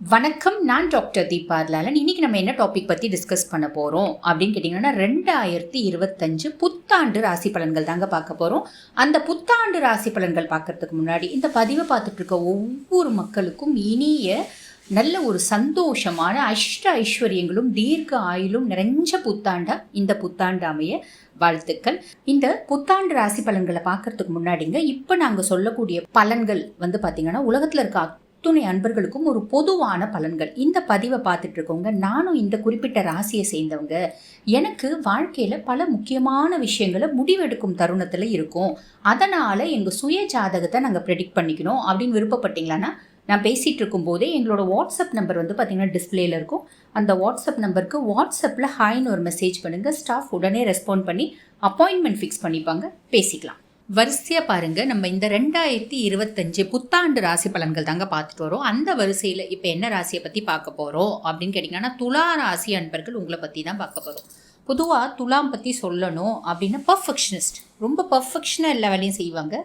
வணக்கம் நான் டாக்டர் தீபா லாலன் இன்னைக்கு நம்ம என்ன டாபிக் பற்றி டிஸ்கஸ் பண்ண போகிறோம் அப்படின்னு கேட்டிங்கன்னா ரெண்டாயிரத்தி இருபத்தஞ்சு புத்தாண்டு ராசி பலன்கள் தாங்க பார்க்க போகிறோம் அந்த புத்தாண்டு ராசி பலன்கள் பார்க்கறதுக்கு முன்னாடி இந்த பதிவை பார்த்துட்டு இருக்க ஒவ்வொரு மக்களுக்கும் இனிய நல்ல ஒரு சந்தோஷமான அஷ்ட ஐஸ்வர்யங்களும் தீர்க்க ஆயுளும் நிறைஞ்ச புத்தாண்டா இந்த புத்தாண்டு அமைய வாழ்த்துக்கள். இந்த புத்தாண்டு ராசி பலன்களை பார்க்கறதுக்கு முன்னாடிங்க இப்போ நாங்கள் சொல்லக்கூடிய பலன்கள் வந்து பார்த்தீங்கன்னா உலகத்தில் இருக்க அத்துணை அன்பர்களுக்கும் ஒரு பொதுவான பலன்கள். இந்த பதிவை பார்த்துட்டு இருக்கவங்க நானும் இந்த குறிப்பிட்ட ராசியை சேர்ந்தவங்க எனக்கு வாழ்க்கையில் பல முக்கியமான விஷயங்களை முடிவெடுக்கும் தருணத்தில் இருக்கும். அதனால் எங்கள் சுய ஜாதகத்தை நாங்கள் ப்ரெடிக்ட் பண்ணிக்கணும் அப்படின்னு விருப்பப்பட்டீங்களான்னா நான் பேசிகிட்டு இருக்கும்போதே எங்களோட வாட்ஸ்அப் நம்பர் வந்து பார்த்திங்கன்னா டிஸ்பிளேல இருக்கும். அந்த வாட்ஸ்அப் நம்பருக்கு வாட்ஸ்அப்பில் ஹாய்னு ஒரு மெசேஜ் பண்ணுங்கள் ஸ்டாஃப் உடனே ரெஸ்பாண்ட் பண்ணி அப்பாயின்மெண்ட் ஃபிக்ஸ் பண்ணிப்பாங்க. பேசிக்கலாம். வரிசையாக பாருங்கள் நம்ம இந்த ரெண்டாயிரத்தி இருபத்தஞ்சு புத்தாண்டு ராசி பலன்கள் தாங்க பார்த்துட்டு வரோம். அந்த வரிசையில் இப்போ என்ன ராசியை பற்றி பார்க்க போகிறோம் அப்படின்னு கேட்டிங்கன்னா துலா ராசி அன்பர்கள் உங்களை பற்றி தான் பார்க்க போகிறோம் பொதுவாக துலாம் பற்றி சொல்லணும் அப்படின்னா பர்ஃபெக்ஷனிஸ்ட் ரொம்ப பர்ஃபெக்ஷனாக எல்லா வேலையும் செய்வாங்க.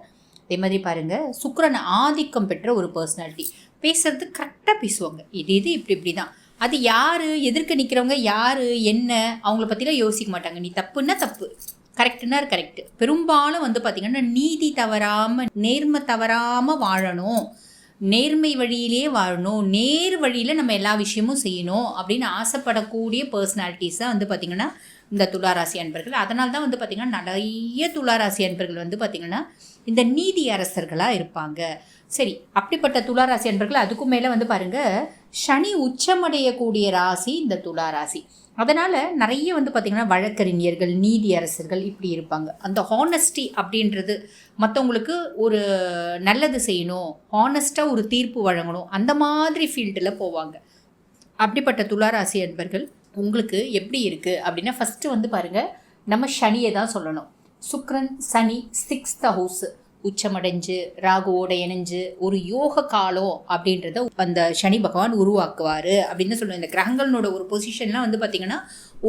அதே மாதிரி பாருங்கள் சுக்கரன் ஆதிக்கம் பெற்ற ஒரு பர்சனாலிட்டி பேசுறது கரெக்டாக பேசுவாங்க. இது இது இப்படி இப்படி தான் அது யார்? எதிர்க்க நிற்கிறவங்க யார்? என்ன? அவங்கள பற்றிலாம் யோசிக்க மாட்டாங்க. நீ தப்புன்னா தப்பு. கரெக்டுன்னா கரெக்ட் பெரும்பாலும் வந்து பார்த்திங்கன்னா நீதி தவறாமல் நேர்மை தவறாமல் வாழணும். நேர்மை வழியிலே வாழணும். நேர் வழியில் நம்ம எல்லா விஷயமும் செய்யணும் அப்படின்னு ஆசைப்படக்கூடிய பர்சனாலிட்டிஸாக வந்து பார்த்திங்கன்னா இந்த துளாராசி அன்பர்கள். அதனால தான் வந்து பார்த்திங்கன்னா நிறைய துளாராசி அன்பர்கள் வந்து பார்த்திங்கன்னா இந்த நீதி அரசர்களாக இருப்பாங்க. சரி அப்படிப்பட்ட துளாராசி அன்பர்கள் அதுக்கும் மேலே வந்து பாருங்கள் சனி உச்சமடையக்கூடிய ராசி இந்த துளாராசி. அதனால் நிறைய வந்து பார்த்திங்கன்னா வழக்கறிஞர்கள் நீதி அரசர்கள் இப்படி இருப்பாங்க. அந்த ஹானஸ்டி அப்படின்றது மற்றவங்களுக்கு ஒரு நல்லது செய்யணும் ஹானஸ்ட்டாக ஒரு தீர்ப்பு வழங்கணும் அந்த மாதிரி ஃபீல்டில் போவாங்க. அப்படிப்பட்ட துளாராசி அன்பர்கள் உங்களுக்கு எப்படி இருக்குது அப்படின்னா ஃபஸ்ட்டு வந்து பாருங்கள் நம்ம சனியை தான் சொல்லணும். சுக்ரன் சனி சிக்ஸ்த் ஹவுஸு உச்சமடைஞ்சு ராகுவோட இணைஞ்சு ஒரு யோக காலம் அப்படின்றத அந்த சனி பகவான் உருவாக்குவார் அப்படின்னு சொல்லுவோம் இந்த கிரகங்களோட ஒரு பொசிஷன்லாம் வந்து பார்த்திங்கன்னா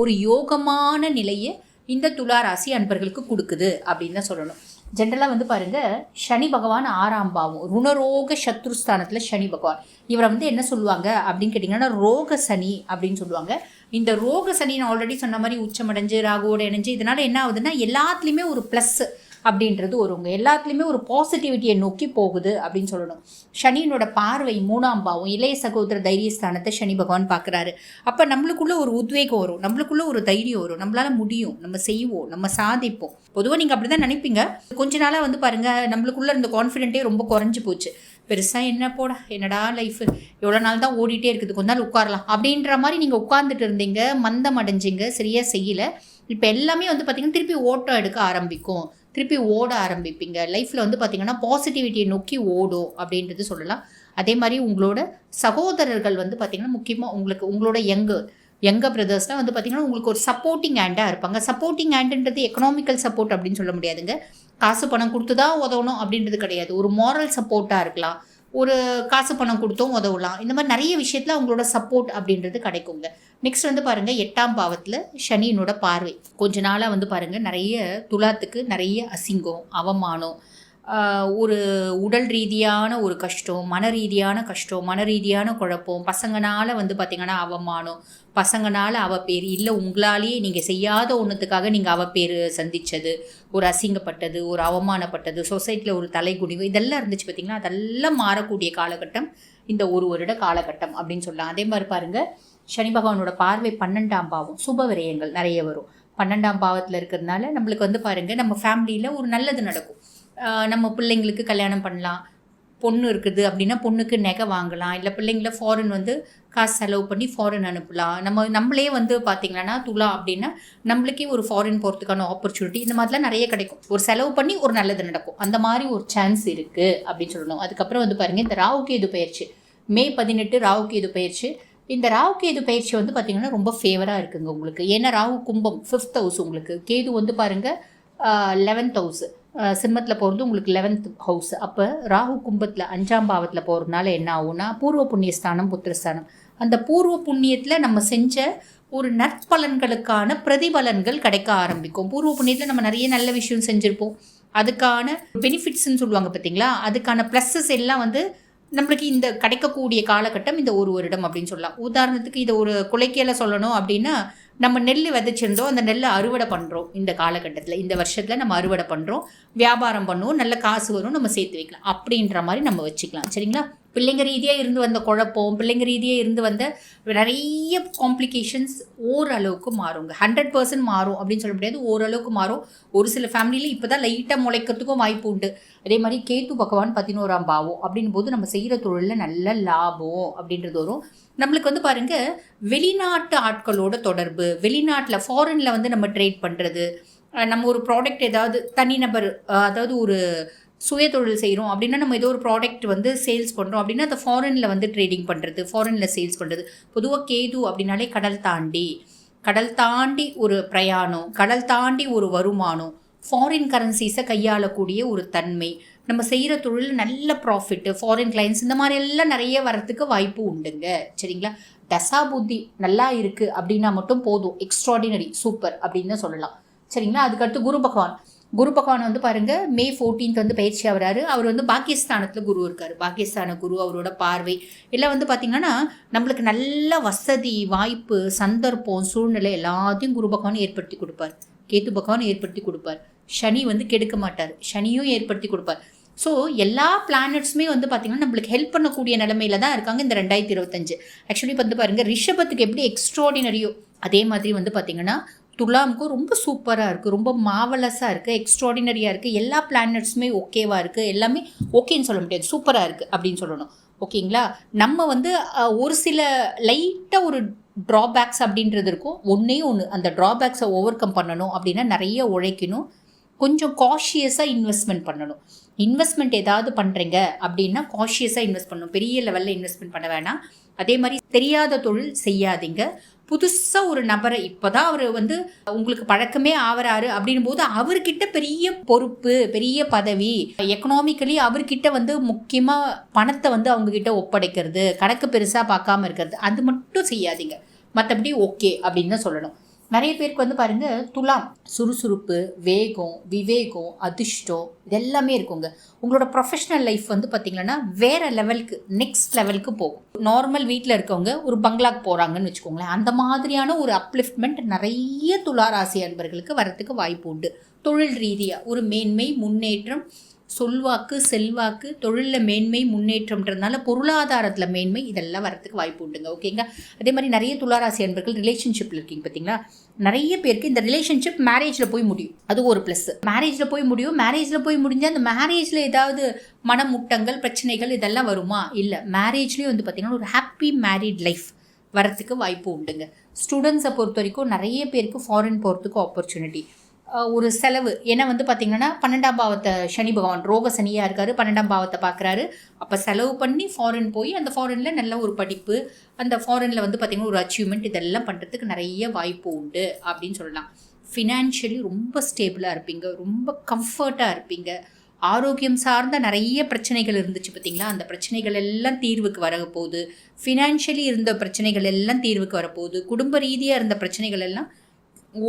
ஒரு யோகமான நிலையை இந்த துலா ராசி அன்பர்களுக்கு கொடுக்குது அப்படின்னு தான் சொல்லணும். ஜென்ரலாக வந்து பாருங்கள் சனி பகவான் ஆறாம் பாவம் ருணரோக சத்ருஸ்தானத்தில் சனி பகவான். இவரை வந்து என்ன சொல்லுவாங்க அப்படின்னு கேட்டிங்கன்னா ரோக சனி அப்படின்னு சொல்லுவாங்க. இந்த ரோக சனி நான் ஆல்ரெடி சொன்ன மாதிரி உச்சமடைஞ்சு ராகுவோட இணைஞ்சு இதனால் என்ன ஆகுதுன்னா எல்லாத்துலேயுமே ஒரு ப்ளஸ்ஸு அப்படின்றது ஒருவங்க எல்லாத்துலேயுமே ஒரு பாசிட்டிவிட்டியை நோக்கி போகுது அப்படின்னு சொல்லணும். சனியினோட பார்வை மூணாம் பாவம் இளைய சகோதர தைரியஸ்தானத்தை சனி பகவான் பார்க்குறாரு. அப்போ நம்மளுக்குள்ளே ஒரு உத்வேகம் வரும் நம்மளுக்குள்ளே ஒரு தைரியம் வரும். நம்மளால் முடியும் நம்ம செய்வோம் நம்ம சாதிப்போம். பொதுவாக நீங்கள் அப்படி தான் நினைப்பீங்க. கொஞ்ச நாளாக வந்து பாருங்கள் நம்மளுக்குள்ளே இருந்த கான்ஃபிடென்ட்டே ரொம்ப குறைஞ்சி போச்சு. பெருசாக என்ன போட என்னடா லைஃப் எவ்வளோ நாள் தான் ஓடிட்டே இருக்குது கொஞ்ச நாள் உட்காரலாம். அப்படின்ற மாதிரி நீங்கள் உட்கார்ந்துட்டு இருந்தீங்க மந்தம் அடைஞ்சிங்க சரியாக செய்யலை. இப்போ எல்லாமே வந்து பார்த்திங்கன்னா திருப்பி ஓட்டம் எடுக்க ஆரம்பிக்கும். திருப்பி ஓட ஆரம்பிப்பீங்க. லைஃப்பில் வந்து பார்த்திங்கன்னா பாசிட்டிவிட்டியை நோக்கி ஓடும் அப்படின்றது சொல்லலாம். அதே மாதிரி உங்களோட சகோதரர்கள் வந்து பார்த்திங்கன்னா முக்கியமாக உங்களுக்கு உங்களோட யங்கு யங்க பிரதர்ஸ்னால் வந்து பார்த்திங்கன்னா உங்களுக்கு ஒரு சப்போர்ட்டிங் ஹேண்டாக இருப்பாங்க. சப்போர்ட்டிங் ஹேண்டுன்றது எக்கனாமிக்கல் சப்போர்ட் அப்படின்னு சொல்ல முடியாதுங்க. காசு பணம் கொடுத்து தான் உதவணும் அப்படின்றது கிடையாது. ஒரு மாரல் சப்போர்ட்டாக இருக்கலாம். ஒரு காசு பணம் கொடுத்தும் உதவலாம். இந்த மாதிரி நிறைய விஷயத்தில் அவங்களோட சப்போர்ட் அப்படின்றது கிடைக்குங்க. நெக்ஸ்ட் வந்து பாருங்கள் எட்டாம் பாவத்தில் சனியினோட பார்வை. கொஞ்ச நாளாக வந்து பாருங்கள் நிறைய துலாத்துக்கு நிறைய அசிங்கம் அவமானம் ஒரு உடல் ரீதியான ஒரு கஷ்டம் மன ரீதியான கஷ்டம் மன ரீதியான குழப்பம் பசங்கனால் வந்து பார்த்திங்கன்னா அவமானம் பசங்கனால் அவ பேர் இல்லை உங்களாலேயே நீங்கள் செய்யாத ஒன்றுத்துக்காக நீங்கள் அவ பேர் சந்தித்தது ஒரு அசிங்கப்பட்டது ஒரு அவமானப்பட்டது சொசைட்டியில் ஒரு தலைகுடிவு இதெல்லாம் இருந்துச்சு பார்த்திங்கன்னா அதெல்லாம் மாறக்கூடிய காலகட்டம் இந்த ஒரு வருட காலகட்டம் அப்படின்னு சொல்லலாம். அதே மாதிரி பாருங்கள் சனி பகவானோட பார்வை பன்னெண்டாம் பாவம் சுப விரயங்கள் நிறைய வரும். பன்னெண்டாம் பாவத்தில் இருக்கிறதுனால நம்மளுக்கு வந்து பாருங்கள் நம்ம ஃபேமிலியில் ஒரு நல்லது நடக்கும். நம்ம பிள்ளைங்களுக்கு கல்யாணம் பண்ணலாம். பொண்ணு இருக்குது அப்படின்னா பொண்ணுக்கு நகை வாங்கலாம். இல்லை பிள்ளைங்கள ஃபாரின் வந்து காசு செலவு பண்ணி ஃபாரின் அனுப்பலாம். நம்ம நம்மளே வந்து பார்த்திங்கன்னா துலா அப்படின்னா நம்மளுக்கே ஒரு ஃபாரின் போகிறதுக்கான ஆப்பர்ச்சுனிட்டி இந்த மாதிரிலாம் நிறைய கிடைக்கும். ஒரு செலவு பண்ணி ஒரு நல்லது நடக்கும். அந்த மாதிரி ஒரு சான்ஸ் இருக்குது அப்படின்னு சொல்லணும். அதுக்கப்புறம் வந்து பாருங்கள் இந்த ராவுக்கு இது பயிற்சி. மே பதினெட்டு ராவுக்கு இது பயிற்சி. இந்த ராகு கேது பயிற்சி வந்து பார்த்திங்கன்னா ரொம்ப ஃபேவராக இருக்குங்க உங்களுக்கு. ஏன்னா ராகு கும்பம் ஃபிஃப்த் ஹவுஸ் உங்களுக்கு. கேது வந்து பாருங்கள் லெவன்த் ஹவுஸ் சிம்மத்தில் போகிறது உங்களுக்கு லெவன்த் ஹவுஸ் அப்போ ராகு கும்பத்தில் அஞ்சாம் பாவத்தில் போகிறதுனால என்ன ஆகும்னா பூர்வ புண்ணியஸ்தானம் புத்திரஸ்தானம் அந்த பூர்வ புண்ணியத்தில் நம்ம செஞ்ச ஒரு நற்பலன்களுக்கான பிரதிபலன்கள் கிடைக்க ஆரம்பிக்கும். பூர்வ புண்ணியத்தில் நம்ம நிறைய நல்ல விஷயம் செஞ்சுருப்போம். அதுக்கான பெனிஃபிட்ஸ்ன்னு சொல்லுவாங்க பார்த்தீங்களா அதுக்கான ப்ளஸ்ஸஸ் எல்லாம் வந்து நம்மளுக்கு இந்த கிடைக்கக்கூடிய காலகட்டம் இந்த ஒரு வருடம் அப்படின்னு சொல்லலாம். உதாரணத்துக்கு இதை ஒரு குலைக்கையில் சொல்லணும் அப்படின்னா நம்ம நெல் விதைச்சிருந்தோம் அந்த நெல்லை அறுவடை பண்ணுறோம் இந்த காலகட்டத்தில். இந்த வருஷத்தில் நம்ம அறுவடை பண்ணுறோம் வியாபாரம் பண்ணுவோம் நல்ல காசு வரும் நம்ம சேர்த்து வைக்கலாம். அப்படின்ற மாதிரி நம்ம வச்சுக்கலாம். சரிங்களா? பிள்ளைங்க ரீதியாக இருந்து வந்த குழப்பம் பிள்ளைங்க ரீதியாக இருந்து வந்த நிறைய காம்ப்ளிகேஷன்ஸ் ஓரளவுக்கு மாறுங்க. ஹண்ட்ரட் பர்சன்ட் மாறும் அப்படின்னு சொல்ல முடியாது. ஓரளவுக்கு மாறும். ஒரு சில ஃபேமிலியில் இப்போ தான் லைட்டாக முளைக்கிறதுக்கும் வாய்ப்பு உண்டு. அதே மாதிரி கேத்து பகவான் பதினோராம் பாவம் அப்படின் போது நம்ம செய்கிற தொழிலில் நல்ல லாபம் அப்படின்றது வரும். நம்மளுக்கு வந்து பாருங்கள் வெளிநாட்டு ஆட்களோட தொடர்பு வெளிநாட்டில் ஃபாரினில் வந்து நம்ம ட்ரேட் பண்ணுறது நம்ம ஒரு ப்ராடக்ட் ஏதாவது தனிநபர் அதாவது ஒரு சுய தொழில் செய்கிறோம் அப்படின்னா நம்ம ஏதோ ஒரு ப்ராடக்ட் வந்து சேல்ஸ் பண்ணுறோம் அப்படின்னா அதை ஃபாரினில் வந்து ட்ரேடிங் பண்ணுறது ஃபாரினில் சேல்ஸ் பண்ணுறது பொதுவாக கேது அப்படின்னாலே கடல் தாண்டி. கடல் தாண்டி ஒரு பிரயாணம் கடல் தாண்டி ஒரு வருமானம் ஃபாரின் கரன்சிஸை கையாளக்கூடிய ஒரு தன்மை. நம்ம செய்கிற தொழில் நல்ல ப்ராஃபிட்டு ஃபாரின் கிளைண்ட்ஸ் இந்த மாதிரி எல்லாம் நிறைய வரத்துக்கு வாய்ப்பு உண்டுங்க. சரிங்களா? தசா புத்தி நல்லா இருக்குது அப்படின்னா மட்டும் போதும். எக்ஸ்ட்ராடினரி சூப்பர் அப்படின்னு சொல்லலாம். சரிங்களா? அதுக்கடுத்து குரு பகவான். குரு பகவான் வந்து பாருங்கள் மே 14th வந்து பயிற்சி ஆகுறாரு. அவர் வந்து பாகிஸ்தானத்தில் குரு இருக்கார். பாகிஸ்தான குரு அவரோட பார்வை. எல்லாம் வந்து பார்த்திங்கன்னா நம்மளுக்கு நல்ல வசதி வாய்ப்பு சந்தர்ப்பம் சூழ்நிலை எல்லாத்தையும் குரு பகவான் ஏற்படுத்தி கொடுப்பார். கேத்து பகவான் ஏற்படுத்தி கொடுப்பார். சனி வந்து கெடுக்க மாட்டார். சனியும் ஏற்படுத்தி கொடுப்பார். ஸோ எல்லா பிளானட்ஸுமே வந்து பார்த்திங்கன்னா நம்மளுக்கு ஹெல்ப் பண்ணக்கூடிய நிலமையில தான் இருக்காங்க இந்த ரெண்டாயிரத்தி இருபத்தஞ்சு. ஆக்சுவலி வந்து பாருங்கள் ரிஷபத்துக்கு எப்படி எக்ஸ்ட்ராடினரியோ அதே மாதிரி வந்து பார்த்திங்கன்னா துலாமுக்கும் ரொம்ப சூப்பராக இருக்குது ரொம்ப மாவலஸாக இருக்குது எக்ஸ்ட்ராடினரியாக இருக்குது எல்லா பிளானட்ஸுமே ஓகேவாக இருக்குது எல்லாமே ஓகேன்னு சொல்ல முடியாது. சூப்பராக இருக்குது அப்படின்னு சொல்லணும். ஓகேங்களா? நம்ம வந்து ஒரு சில லைட்டாக ஒரு ட்ராபேக்ஸ் அப்படின்றது இருக்கும். ஒன்றே ஒன்று அந்த ட்ராபேக்ஸை ஓவர் கம் பண்ணணும் அப்படின்னா நிறைய உழைக்கணும். கொஞ்சம் காஷியஸாக இன்வெஸ்ட்மெண்ட் பண்ணணும். இன்வெஸ்ட்மெண்ட் ஏதாவது பண்ணுறீங்க அப்படின்னா காஷியஸாக இன்வெஸ்ட் பண்ணணும். பெரிய லெவலில் இன்வெஸ்ட்மெண்ட் பண்ண வேணாம். அதே மாதிரி தெரியாத தொழில் செய்யாதீங்க. புதுசாக ஒரு நபரை இப்போ தான் அவர் வந்து உங்களுக்கு பழக்கமே ஆவறாரு அப்படின்னும் போது அவர்கிட்ட பெரிய பொறுப்பு பெரிய பதவி எக்கனாமிக்கலி அவர்கிட்ட வந்து முக்கியமாக பணத்தை வந்து அவங்கக்கிட்ட ஒப்படைக்கிறது கணக்கு பெருசாக பார்க்காம இருக்கிறது அது மட்டும் செய்யாதீங்க. மற்றபடி ஓகே அப்படின்னு தான் சொல்லணும். நிறைய பேருக்கு வந்து பாருங்க துலாம் சுறுசுறுப்பு வேகம் விவேகம் அதிர்ஷ்டம் இதெல்லாமே இருக்குங்க. உங்களோட ப்ரொஃபஷனல் லைஃப் வந்து பார்த்தீங்கன்னா வேற லெவலுக்கு நெக்ஸ்ட் லெவலுக்கு போகும். நார்மல் வீட்டில் இருக்கவங்க ஒரு பங்களாக்கு போகிறாங்கன்னு வச்சுக்கோங்களேன் அந்த மாதிரியான ஒரு அப்லிஃப்ட்மெண்ட் நிறைய துளாராசி அன்பர்களுக்கு வரத்துக்கு வாய்ப்பு உண்டு. தொழில் ரீதியாக ஒரு மேன்மை முன்னேற்றம் சொல்வாக்கு செல்வாக்கு தொழிலில் மேன்மை முன்னேற்றம்ன்றதுனால பொருளாதாரத்தில் மேன்மை இதெல்லாம் வரத்துக்கு வாய்ப்பு உண்டுங்க. ஓகேங்க அதே மாதிரி நிறைய துளாராசி அன்பர்கள் ரிலேஷன்ஷிப்பில் இருக்கீங்க பார்த்தீங்களா நிறைய பேருக்கு இந்த ரிலேஷன்ஷிப் மேரேஜில் போய் முடியும். அது ஒரு ப்ளஸ் மேரேஜில் போய் முடியும். மேரேஜில் போய் முடிஞ்சால் அந்த மேரேஜில் ஏதாவது மனமுட்டங்கள் பிரச்சனைகள் இதெல்லாம் வருமா? இல்லை. மேரேஜ்லேயும் வந்து பார்த்திங்கன்னா ஒரு ஹாப்பி மேரிட் லைஃப் வரத்துக்கு வாய்ப்பு உண்டுங்க. ஸ்டூடெண்ட்ஸை பொறுத்த வரைக்கும் நிறைய பேருக்கு ஃபாரின் போகிறதுக்கு ஆப்பர்ச்சுனிட்டி ஒரு செலவு. ஏன்னா வந்து பார்த்திங்கன்னா பன்னெண்டாம் பாவத்தை சனி பகவான் ரோக சனியாக இருக்காரு பன்னெண்டாம் பாவத்தை பார்க்குறாரு அப்போ செலவு பண்ணி ஃபாரின் போய் அந்த ஃபாரினில் நல்ல ஒரு படிப்பு அந்த ஃபாரினில் வந்து பார்த்திங்கன்னா ஒரு அச்சீவ்மெண்ட் இதெல்லாம் பண்ணுறதுக்கு நிறைய வாய்ப்பு உண்டு அப்படின்னு சொல்லலாம். ஃபினான்ஷியலி ரொம்ப ஸ்டேபிளாக இருப்பீங்க ரொம்ப கம்ஃபர்ட்டாக இருப்பீங்க. ஆரோக்கியம் சார்ந்த நிறைய பிரச்சனைகள் இருந்துச்சு பார்த்தீங்களா அந்த பிரச்சனைகள் எல்லாம் தீர்வுக்கு வரப்போகுது ஃபினான்ஷியலி இருந்த பிரச்சனைகள் எல்லாம் தீர்வுக்கு வரப்போகுது குடும்ப ரீதியாக இருந்த பிரச்சனைகள் எல்லாம்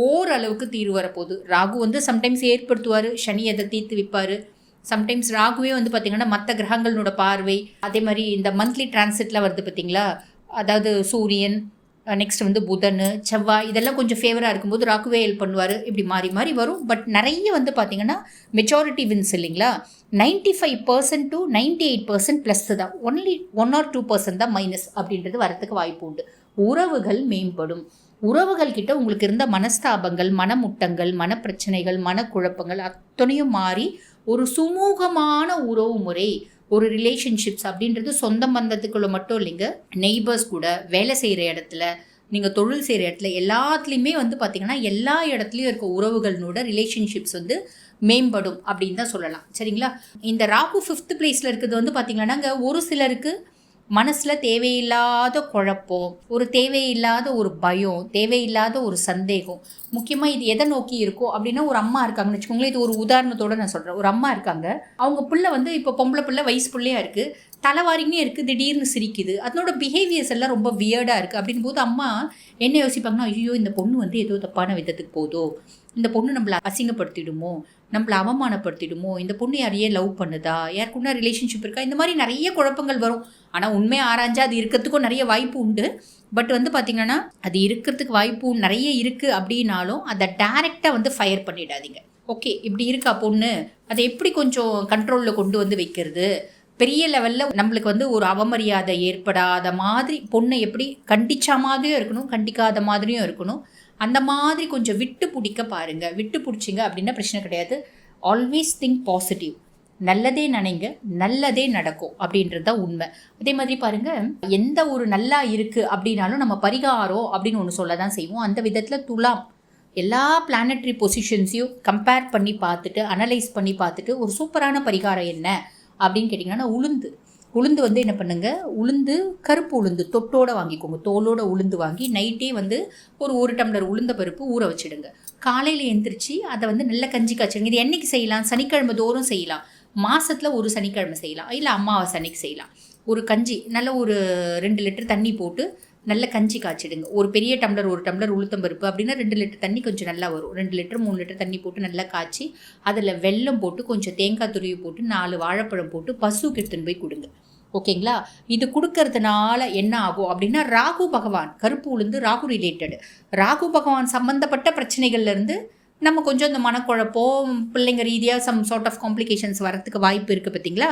ஓரளவுக்கு தீர்வு வரப்போகுது. ராகு வந்து சம்டைம்ஸ் ஏற்படுத்துவார் சனி அதை தீர்த்து விற்பார் சம்டைம்ஸ் ராகுவே வந்து பார்த்திங்கன்னா மற்ற கிரகங்களோட பார்வை. அதே மாதிரி இந்த மந்த்லி டிரான்சிட்டில் வருது பார்த்திங்களா அதாவது சூரியன் நெக்ஸ்ட் வந்து புதன் செவ்வாய் இதெல்லாம் கொஞ்சம் ஃபேவராக இருக்கும்போது ராகுவே ஹெல்ப் பண்ணுவார். இப்படி மாறி மாறி வரும். பட் நிறைய வந்து பார்த்திங்கன்னா மெஜாரிட்டி வின்ஸ் இல்லைங்களா? Ninety five percent to ninety eight percent plus தான். Only one or two percent தான் மைனஸ் அப்படின்றது வரத்துக்கு வாய்ப்பு உண்டு. உறவுகள் மேம்படும். உறவுகள் கிட்ட உங்களுக்கு இருந்த மனஸ்தாபங்கள் மனமுட்டங்கள் மனப்பிரச்சனைகள் மனக்குழப்பங்கள் அத்தனையும் மாறி ஒரு சுமூகமான உறவு முறை ஒரு ரிலேஷன்ஷிப்ஸ் அப்படின்றது சொந்த பந்தத்துக்குள்ள மட்டும் இல்லைங்க. நெய்பர்ஸ் கூட வேலை செய்கிற இடத்துல நீங்கள் தொழில் செய்கிற இடத்துல எல்லாத்துலேயுமே வந்து பார்த்தீங்கன்னா எல்லா இடத்துலையும் இருக்க உறவுகளோட ரிலேஷன்ஷிப்ஸ் வந்து மேம்படும் அப்படின்னு தான் சொல்லலாம். சரிங்களா? இந்த ராகு ஃபிஃப்த் பிளேஸில் இருக்கிறது வந்து பார்த்தீங்கன்னாங்க ஒரு சிலருக்கு மனசில் தேவையில்லாத குழப்பம் ஒரு தேவையில்லாத ஒரு பயம் தேவையில்லாத ஒரு சந்தேகம். முக்கியமாக இது எதை நோக்கி இருக்கோ அப்படின்னா ஒரு அம்மா இருக்காங்கன்னு வச்சுக்கோங்களேன் இது ஒரு உதாரணத்தோடு நான் சொல்கிறேன் ஒரு அம்மா இருக்காங்க. அவங்க பிள்ளை வந்து இப்போ பொம்பளை பிள்ளை வயசு பிள்ளையாக இருக்குது தலைவாரிங்கனே இருக்குது திடீர்னு சிரிக்குது. அதனோட பிஹேவியர்ஸ் எல்லாம் ரொம்ப வியர்டாக இருக்குது அப்படின் போது அம்மா என்ன யோசிப்பாங்கன்னா ஐயோ இந்த பொண்ணு வந்து ஏதோ தப்பான விதத்துக்கு போதோ இந்த பொண்ணு நம்மளை அசிங்கப்படுத்திடுமோ? நம்மளை அவமானப்படுத்திடுமோ? இந்த பொண்ணு யாரையே லவ் பண்ணுதா? யாருக்குன்னா ரிலேஷன்ஷிப் இருக்கா? இந்த மாதிரி நிறைய குழப்பங்கள் வரும். ஆனால் உண்மையை ஆராய்ஞ்சா அது இருக்கிறதுக்கும் நிறைய வாய்ப்பு உண்டு. பட் வந்து பார்த்திங்கன்னா அது இருக்கிறதுக்கு வாய்ப்பு நிறைய இருக்குது அப்படின்னாலும் அதை டைரெக்டாக வந்து ஃபயர் பண்ணிடாதீங்க. ஓகே இப்படி இருக்கா பொண்ணு? அதை எப்படி கொஞ்சம் கண்ட்ரோலில் கொண்டு வந்து வைக்கிறது? பெரிய லெவலில் நம்மளுக்கு வந்து ஒரு அவமரியாதை ஏற்படாத மாதிரி பொண்ணை எப்படி கண்டிச்சா மாதிரியும் இருக்கணும் கண்டிக்காத மாதிரியும் இருக்கணும். அந்த மாதிரி கொஞ்சம் விட்டு பிடிக்க பாருங்கள் விட்டு பிடிச்சிங்க அப்படின்னா பிரச்சனை கிடையாது. ஆல்வேஸ் திங்க் பாசிட்டிவ் நல்லதே நினைங்க நல்லதே நடக்கும் அப்படின்றது தான் உண்மை. அதே மாதிரி பாருங்க எந்த ஒரு நல்லா இருக்கு அப்படின்னாலும் நம்ம பரிகாரம் அப்படின்னு ஒன்று சொல்ல தான் செய்வோம். அந்த விதத்தில் துலாம். எல்லா பிளானட்ரி பொசிஷன்ஸையும் கம்பேர் பண்ணி பார்த்துட்டு அனலைஸ் பண்ணி பார்த்துட்டு ஒரு சூப்பரான பரிகாரம் என்ன அப்படின்னு கேட்டிங்கன்னா உளுந்து. உளுந்து வந்து என்ன பண்ணுங்கள் உளுந்து கருப்பு உளுந்து தொட்டோட வாங்கிக்கோங்க. தோலோட உளுந்து வாங்கி நைட்டே வந்து ஒரு ஒரு டம்ளர் உளுந்த பருப்பு ஊற வச்சிடுங்க. காலையில் எந்திரிச்சு அதை வந்து நல்ல கஞ்சி காய்ச்சிடுங்க. இது என்னைக்கு செய்யலாம்? சனிக்கிழமை தோறும் செய்யலாம். மாதத்தில் ஒரு சனிக்கிழமை செய்யலாம். இல்லை அம்மாவை அன்னைக்கு செய்யலாம். ஒரு கஞ்சி நல்ல ஒரு ரெண்டு லிட்டர் தண்ணி போட்டு நல்ல கஞ்சி காய்ச்சிடுங்க. ஒரு பெரிய டம்ளர் ஒரு டம்ளர் உளுத்தம்பருப்பு அப்படின்னா ரெண்டு லிட்டர் தண்ணி கொஞ்சம் நல்லா வரும். ரெண்டு லிட்டர் மூணு லிட்டர் தண்ணி போட்டு நல்லா காய்ச்சி அதில் வெல்லம் போட்டு கொஞ்சம் தேங்காய் துருவி போட்டு நாலு வாழைப்பழம் போட்டு பசுக்கு எடுத்துன்னு போய் கொடுங்க. ஓகேங்களா? இது கொடுக்கறதுனால என்ன ஆகும் அப்படின்னா ராகு பகவான் கருப்பு உளுந்து ராகு ரிலேட்டடு ராகு பகவான் சம்மந்தப்பட்ட பிரச்சனைகள்லேருந்து நம்ம கொஞ்சம் இந்த மனக்குழப்பம் பிள்ளைங்க ரீதியாக சம் சார்ட் ஆஃப் காம்ப்ளிகேஷன்ஸ் வரத்துக்கு வாய்ப்பு இருக்குது பார்த்தீங்களா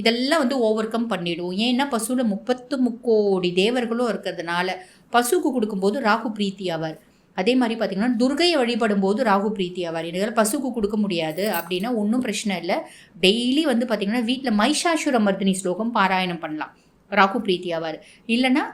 இதெல்லாம் வந்து ஓவர் கம் பண்ணிவிடும் ஏன்னா பசுவில் முப்பத்து முக்கோடி தேவர்களும் இருக்கிறதுனால பசுக்கு கொடுக்கும்போது ராகு பிரீத்தி ஆவார். அதே மாதிரி பார்த்திங்கன்னா துர்கையை வழிபடும் போது ராகு பிரீத்தி ஆவார். எனக்கு பசுக்கு கொடுக்க முடியாது அப்படின்னா ஒன்றும் பிரச்சனை இல்லை. டெய்லி வந்து பார்த்திங்கன்னா வீட்டில் மைஷாசுர மர்தினி ஸ்லோகம் பாராயணம் பண்ணலாம். ராகு பிரீத்தி ஆவார். இல்லைன்னா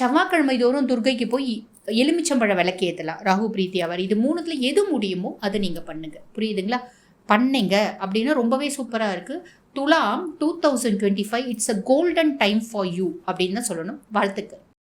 செவ்வாய்க்கிழமை தோறும் துர்கைக்கு போய் எலுமிச்சம்பழ விளக்கேற்றலாம் ராகு பிரீத்தி ஆவார். இது மூணுத்தில் எது முடியுமோ அதை நீங்கள் பண்ணுங்கள் புரியுதுங்களா? பண்ணீங்க. அப்படின்னா ரொம்பவே சூப்பராக இருக்குது துலாம் two thousand twenty five it's a golden time for you அப்படின்னு தான் சொல்லணும். வாழ்த்துக்கள்.